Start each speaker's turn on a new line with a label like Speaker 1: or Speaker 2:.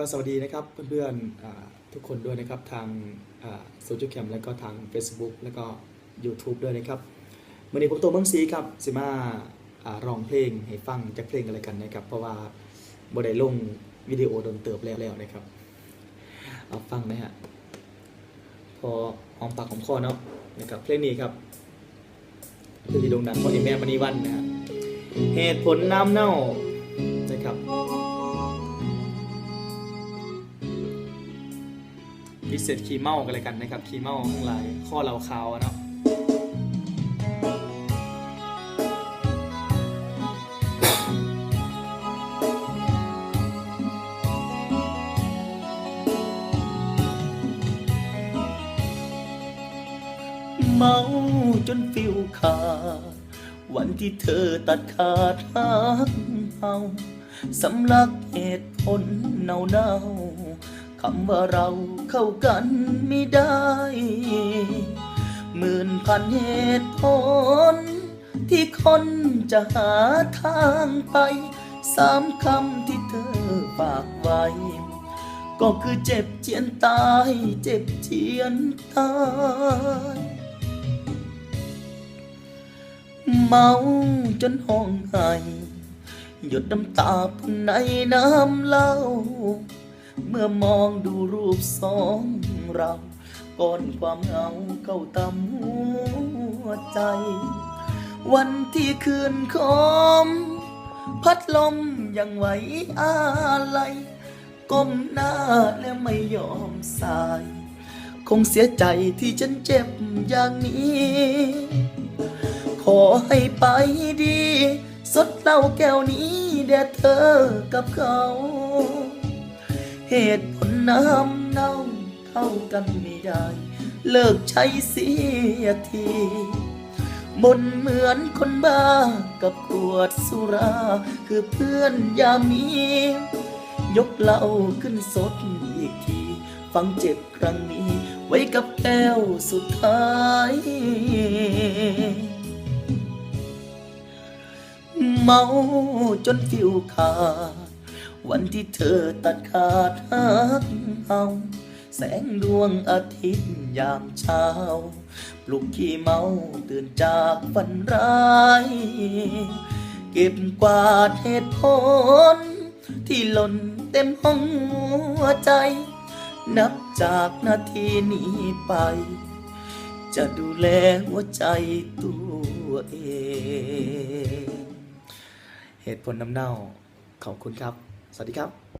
Speaker 1: ก็สวัสดีนะครับเพื่อนๆทุกคนด้วยนะครับทางโซเชียลแคมแล้วก็ทาง Facebook แล้วก็ YouTube ด้วยนะครับวันนี้ผมตัวเมืองซีครับสิมาร้องเพลงให้ฟังจากเพลงอะไรกันนะครับ เพราะว่าบได้ลงวิดีโอโดนเติบแล้วแล้วนะครับ เอาฟังไหมฮะพอหอมปากหอมคอเนาะนะครับเพลงนี้ครับเพลงที่โด่งดังของเอแมนมณีวันนะฮะเหตุผลน้ำเน่านะครับ พิเศษขี้เมากันเลยกันนะครับขี้เมาทั้งหลายข้อเราขาวเนาะเมาจนฟิวขาดวันที่เธอตัดขาดหักเฮาสำลักเหตุผลเนาเนา คำว่าเราเข้ากันไม่ได้ หมื่นพันเหตุผล ที่คนจะหาทางไป สามคำที่เธอฝากไว้ ก็คือเจ็บเจียนตาย เจ็บเจียนตายเมาจนห้องไห้หยดน้ำตาพุ่งในน้ำเล้า เมื่อมองดูรูปสองเราก่อนความเหงาเข้าตำหัวใจ วันที่คืนคม พัดลมยังไหวอะไรก้มหน้าและไม่ยอมสาย คงเสียใจที่ฉันเจ็บอย่างนี้ ขอให้ไปดี สดเหล้าแก้วนี้แด่เธอกับเขา เหตุผลน้ำเน่าเข้ากันไม่ได้ เลิกใช้เสียทีบนเหมือนคนบ้ากับขวดสุรา คือเพื่อนยามี ยกเหล้าขึ้นสดอีกที ฟังเจ็บครั้งนี้ ไว้กับแก้วสุดท้ายเมาจนฟิวขาด วันที่เธอตัดขาดหักเฮาแสงดวงอาทิตย์ยามเช้า ปลุกขี้เมาตื่นจากฝันร้าย เก็บกวาดเหตุผล ที่หล่นเต็มห้องหัวใจ นับจากนาทีนี้ไป จะดูแลหัวใจตัวเอง เหตุผลน้ำเน่าขอบคุณครับ สวัสดีครับ